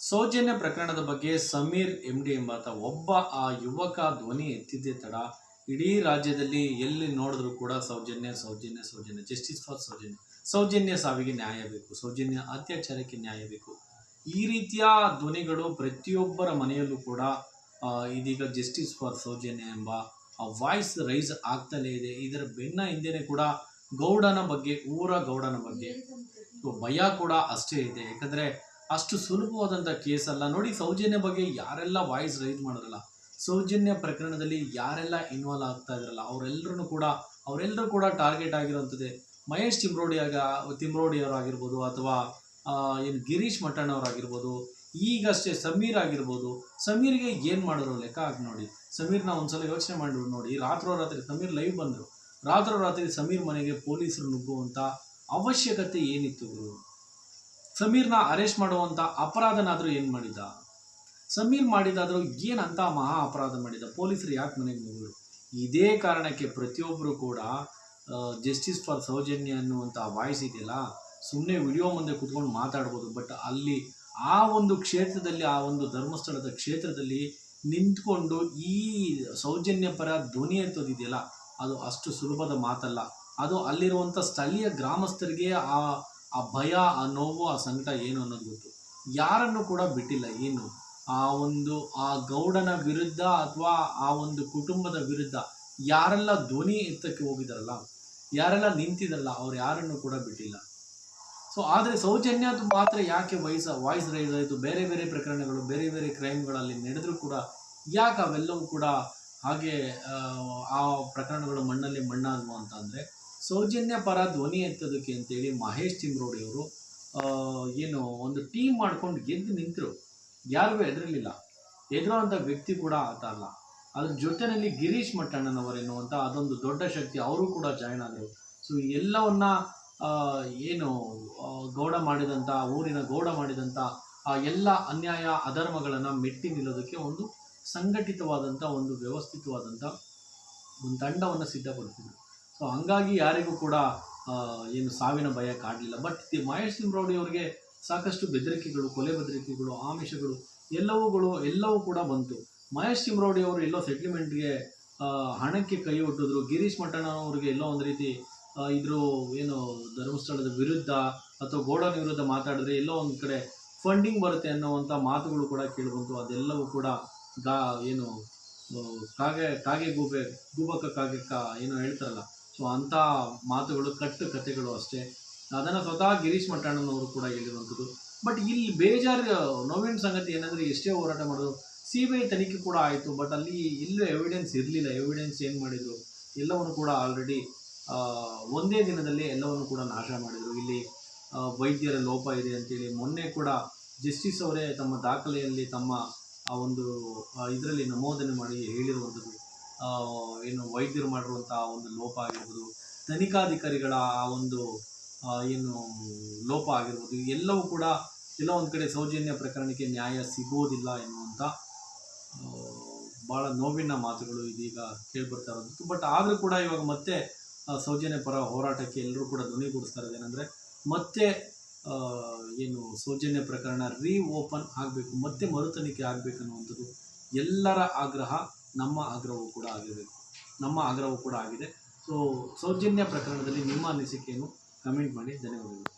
ಸೌಜನ್ಯ ಪ್ರಕರಣದ ಬಗ್ಗೆ Sameer M D ಎಂಬಾತ ಒಬ್ಬ ಆ ಯುವಕ ಧ್ವನಿ ಎತ್ತಿದ್ದೇ ತಡ. ಇಡೀ ರಾಜ್ಯದಲ್ಲಿ ಎಲ್ಲಿ ನೋಡಿದ್ರು ಕೂಡ Sowjanya Sowjanya Soujanya. Justice for Sowjanya. Soujanya ಸಾವಿಗೆ ನ್ಯಾಯ ಬೇಕು. ಸೌಜನ್ಯ ಅತ್ಯಾಚಾರಕ್ಕೆ ನ್ಯಾಯ ಬೇಕು. ಈ ರೀತಿಯ ಧ್ವನಿಗಳು ಪ್ರತಿಯೊಬ್ಬರ ಮನೆಯಲ್ಲೂ ಕೂಡ ಇದೀಗ ಜಸ್ಟಿಸ್ ಫಾರ್ ಸೌಜನ್ಯ ಎಂಬ ಆ ವಾಯ್ಸ್ ರೈಸ್ ಆಗ್ತಲೇ ಇದೆ. ಇದರ ಬೆನ್ನ ಹಿಂದೆನೆ ಕೂಡ ಗೌಡನ ಬಗ್ಗೆ ಊರ ಗೌಡನ ಬಗ್ಗೆ. ಭಯ ಕೂಡ ಅಷ್ಟೇ ಇದೆ. ಯಾಕಂದ್ರೆ ಅಷ್ಟು ಸುಲಭವಾದಂಥ ಅಲ್ಲ. ನೋಡಿ, ಸೌಜನ್ಯ ಬಗ್ಗೆ ಯಾರೆಲ್ಲ ವಾಯ್ಸ್ ರೈಸ್ ಮಾಡೋರಲ್ಲ ಸೌಜನ್ಯ ಪ್ರಕರಣದಲ್ಲಿ ಯಾರೆಲ್ಲ ಇನ್ವಾಲ್ವ್ ಆಗ್ತಾ ಇದ್ರಲ್ಲ ಅವರೆಲ್ಲರೂ ಕೂಡ ಅವರೆಲ್ಲರೂ ಕೂಡ ಟಾರ್ಗೆಟ್ ಆಗಿರುವಂಥದ್ದೇ ಮಹೇಶ್ ತಿಮ್ರೋಡಿ ಆಗ ತಿಮ್ರೋಡಿ ಅವರಾಗಿರ್ಬೋದು ಅಥವಾ ಏನು ಗಿರೀಶ್ ಮಠಣ್ಣವರಾಗಿರ್ಬೋದು ಈಗಷ್ಟೇ ಸಮೀರ್ ಆಗಿರ್ಬೋದು. ಸಮೀರ್ಗೆ ಏನು ಮಾಡಿದ್ರು ಲೆಕ್ಕ ಹಾಕಿ ನೋಡಿ. ಸಮೀರ್ನ ಒಂದ್ಸಲ ಯೋಚನೆ ಮಾಡಿ ನೋಡಿ. ರಾತ್ರೋರಾತ್ರಿ ಸಮೀರ್ ಲೈವ್ ಬಂದರು. ರಾತ್ರೋರಾತ್ರಿ ಸಮೀರ್ ಮನೆಗೆ ಪೊಲೀಸರು ನುಗ್ಗುವಂಥ ಅವಶ್ಯಕತೆ ಏನಿತ್ತು ಗುರು? ಸಮೀರ್ನ ಅರೆಸ್ಟ್ ಮಾಡುವಂಥ ಅಪರಾಧನಾದರೂ ಏನು ಮಾಡಿದ ಸಮೀರ್ ಮಾಡಿದಾದರೂ ಏನಂತ ಮಹಾ ಅಪರಾಧ ಮಾಡಿದ? ಪೊಲೀಸರು ಯಾಕೆ ಮನೆಗೆ ಮುಗಿದ್ರು? ಇದೇ ಕಾರಣಕ್ಕೆ ಪ್ರತಿಯೊಬ್ಬರು ಕೂಡ ಜಸ್ಟಿಸ್ ಫಾರ್ ಸೌಜನ್ಯ ಅನ್ನುವಂಥ ವಾಯ್ಸ್ ಇದೆಯಲ್ಲ ಸುಮ್ಮನೆ ವಿಡಿಯೋ ಮುಂದೆ ಕುತ್ಕೊಂಡು ಮಾತಾಡ್ಬೋದು. ಬಟ್ ಅಲ್ಲಿ ಆ ಒಂದು ಕ್ಷೇತ್ರದಲ್ಲಿ, ಆ ಒಂದು ಧರ್ಮಸ್ಥಳದ ಕ್ಷೇತ್ರದಲ್ಲಿ ನಿಂತ್ಕೊಂಡು ಈ ಸೌಜನ್ಯ ಪರ ಧ್ವನಿ ಅಂತದಿದೆಯಲ್ಲ ಅದು ಅಷ್ಟು ಸುಲಭದ ಮಾತಲ್ಲ. ಅದು ಅಲ್ಲಿರುವಂಥ ಸ್ಥಳೀಯ ಗ್ರಾಮಸ್ಥರಿಗೆ ಆ ಆ ಭಯ ಆ ನೋವು ಆ ಸಂಕಟ ಏನು ಅನ್ನೋದು ಗೊತ್ತು. ಯಾರನ್ನು ಕೂಡ ಬಿಟ್ಟಿಲ್ಲ ಏನು. ಆ ಒಂದು ಆ ಗೌಡನ ವಿರುದ್ಧ ಅಥವಾ ಆ ಒಂದು ಕುಟುಂಬದ ವಿರುದ್ಧ ಯಾರೆಲ್ಲ ಧ್ವನಿ ಎತ್ತಕ್ಕೆ ಹೋಗಿದಾರಲ್ಲ ಯಾರೆಲ್ಲ ನಿಂತಿದಲ್ಲ ಅವ್ರು ಯಾರನ್ನು ಕೂಡ ಬಿಟ್ಟಿಲ್ಲ. ಸೊ ಆದರೆ ಸೌಜನ್ಯ ಮಾತ್ರ ಯಾಕೆ ವಯಸ್ಸ ವಾಯ್ಸ್ ರೈಸ್ ಆಯಿತು? ಬೇರೆ ಬೇರೆ ಪ್ರಕರಣಗಳು ಬೇರೆ ಬೇರೆ ಕ್ರೈಮ್ಗಳಲ್ಲಿ ನಡೆದರೂ ಕೂಡ ಯಾಕೆ ಅವೆಲ್ಲವೂ ಕೂಡ ಹಾಗೆ ಆ, ಪ್ರಕರಣಗಳು ಮಣ್ಣಲ್ಲಿ ಮಣ್ಣಾದವು ಅಂತ ಅಂದರೆ ಸೌಜನ್ಯ ಪರ ಧ್ವನಿ ಎತ್ತೋದಕ್ಕೆ ಅಂತೇಳಿ ಮಹೇಶ್ ತಿಮ್ರೋಡಿ ಅವರು ಏನು ಒಂದು ಟೀಮ್ ಮಾಡ್ಕೊಂಡು ಗೆದ್ದು ನಿಂತರು. ಯಾರಿಗೂ ಹೆದರಲಿಲ್ಲ. ಹೆದರುವಂಥ ವ್ಯಕ್ತಿ ಕೂಡ ಆತ ಅಲ್ಲ. ಅದ್ರ ಜೊತೆಯಲ್ಲಿ ಗಿರೀಶ್ ಮಟ್ಟಣ್ಣನವರೆನ್ನುವಂಥ ಅದೊಂದು ದೊಡ್ಡ ಶಕ್ತಿ ಅವರು ಕೂಡ ಜಾಯ್ನ್ ಆದರು. ಸೊ ಎಲ್ಲವನ್ನ ಏನು ಗೌಡ ಮಾಡಿದಂಥ, ಊರಿನ ಗೌಡ ಮಾಡಿದಂಥ, ಆ, ಎಲ್ಲ ಅನ್ಯಾಯ ಅಧರ್ಮಗಳನ್ನು ಮೆಟ್ಟಿ ನಿಲ್ಲೋದಕ್ಕೆ ಒಂದು ಸಂಘಟಿತವಾದಂಥ, ಒಂದು ವ್ಯವಸ್ಥಿತವಾದಂಥ ಒಂದು ತಂಡವನ್ನು ಸಿದ್ಧಪಡಿಸಿದ್ರು. ಸೊ ಹಂಗಾಗಿ ಯಾರಿಗೂ ಕೂಡ ಏನು ಸಾವಿನ ಭಯ ಕಾಡಲಿಲ್ಲ. ಬಟ್ ದಿ ಮಹೇಶ್ ಸಿಂಗ್ರೌಡಿ ಅವರಿಗೆ ಸಾಕಷ್ಟು ಬೆದರಿಕೆಗಳು, ಕೊಲೆ ಬೆದರಿಕೆಗಳು, ಆಮಿಷಗಳು ಎಲ್ಲವುಗಳು, ಎಲ್ಲವೂ ಕೂಡ ಬಂತು. ಮಹೇಶ್ ಸಿಂಗ್ರೌಡಿ ಅವರು ಎಲ್ಲೋ ಸೆಟ್ಲ್ಮೆಂಟ್ಗೆ ಹಣಕ್ಕೆ ಕೈ ಒಡ್ಡಿದ್ರು. ಗಿರೀಶ್ ಮಠಣ ಅವರಿಗೆ ಎಲ್ಲೋ ಒಂದು ರೀತಿ ಇದ್ರ ಏನು ಧರ್ಮಸ್ಥಳದ ವಿರುದ್ಧ ಅಥವಾ ಗೋಡನ್ ವಿರುದ್ಧ ಮಾತಾಡಿದ್ರೆ ಎಲ್ಲೋ ಒಂದು ಕಡೆ ಫಂಡಿಂಗ್ ಬರುತ್ತೆ ಅನ್ನೋವಂಥ ಮಾತುಗಳು ಕೂಡ ಕೇಳಿಬಂತು. ಅದೆಲ್ಲವೂ ಕೂಡ ಗಾ, ಏನು, ಕಾಗೆ ಕಾಗೆ ಗೂಬೆ ಗೂಬಕ್ಕ ಕಾಗೆಕ್ಕ ಏನೋ ಹೇಳ್ತಾರಲ್ಲ. ಸೊ ಅಂಥ ಮಾತುಗಳು, ಕಟ್ಟು ಕಥೆಗಳು ಅಷ್ಟೇ. ಅದನ್ನು ಸ್ವತಃ ಗಿರೀಶ್ ಮಟ್ಟಣ್ಣನವರು ಕೂಡ ಹೇಳಿರುವಂಥದ್ದು. ಬಟ್ ಇಲ್ಲಿ ಬೇಜಾರು, ನೋವಿನ ಸಂಗತಿ ಏನಂದರೆ ಎಷ್ಟೇ ಹೋರಾಟ ಮಾಡೋದು ಸಿ ಬಿ ಐ ತನಿಖೆ ಕೂಡ ಆಯಿತು. ಬಟ್ ಅಲ್ಲಿ ಇಲ್ಲೂ ಎವಿಡೆನ್ಸ್ ಇರಲಿಲ್ಲ. ಎವಿಡೆನ್ಸ್ ಏನು ಮಾಡಿದರು? ಎಲ್ಲವನ್ನು ಕೂಡ ಆಲ್ರೆಡಿ ಒಂದೇ ದಿನದಲ್ಲಿ ಎಲ್ಲವನ್ನು ಕೂಡ ನಾಶ ಮಾಡಿದರು. ಇಲ್ಲಿ ವೈದ್ಯರ ಲೋಪ ಇದೆ ಅಂತೇಳಿ ಮೊನ್ನೆ ಕೂಡ ಜಸ್ಟಿಸ್ ಅವರೇ ತಮ್ಮ ದಾಖಲೆಯಲ್ಲಿ ತಮ್ಮ, ಆ, ಒಂದು ಇದರಲ್ಲಿ ನಮೋದನೆ ಮಾಡಿ ಹೇಳಿರುವಂಥದ್ದು. ಏನು ವೈದ್ಯರು ಮಾಡಿರುವಂಥ ಒಂದು ಲೋಪ ಆಗಿರ್ಬೋದು, ತನಿಖಾಧಿಕಾರಿಗಳ ಆ ಒಂದು ಏನು ಲೋಪ ಆಗಿರ್ಬೋದು ಎಲ್ಲವೂ ಕೂಡ ಎಲ್ಲ ಒಂದು ಕಡೆ ಸೌಜನ್ಯ ಪ್ರಕರಣಕ್ಕೆ ನ್ಯಾಯ ಸಿಗೋದಿಲ್ಲ ಎನ್ನುವಂಥ ಭಾಳ ನೋವಿನ ಮಾತುಗಳು ಇದೀಗ ಕೇಳ್ಬರ್ತಾ ಇರೋದು. ಬಟ್ ಆದರೂ ಕೂಡ ಇವಾಗ ಮತ್ತೆ ಸೌಜನ್ಯ ಪರ ಹೋರಾಟಕ್ಕೆ ಎಲ್ಲರೂ ಕೂಡ ಧ್ವನಿಗೂಡಿಸ್ತಾ ಇರೋದು ಏನಂದರೆ, ಮತ್ತೆ ಏನು ಸೌಜನ್ಯ ಪ್ರಕರಣ ರೀ ಓಪನ್ ಆಗಬೇಕು, ಮತ್ತೆ ಮರುತನಿಕೆ ಆಗಬೇಕು ಅನ್ನುವಂಥದ್ದು ಎಲ್ಲರ ಆಗ್ರಹ ನಮ್ಮ ಆಗ್ರಹವೂ ಕೂಡ ಆಗಿರಬೇಕು ನಮ್ಮ ಆಗ್ರಹವೂ ಕೂಡ ಆಗಿದೆ. ಸೊ ಸೌಜನ್ಯ ಪ್ರಕರಣದಲ್ಲಿ ನಿಮ್ಮ ಅನಿಸಿಕೆಯನ್ನು ಕಮೆಂಟ್ ಮಾಡಿ. ಧನ್ಯವಾದಗಳು.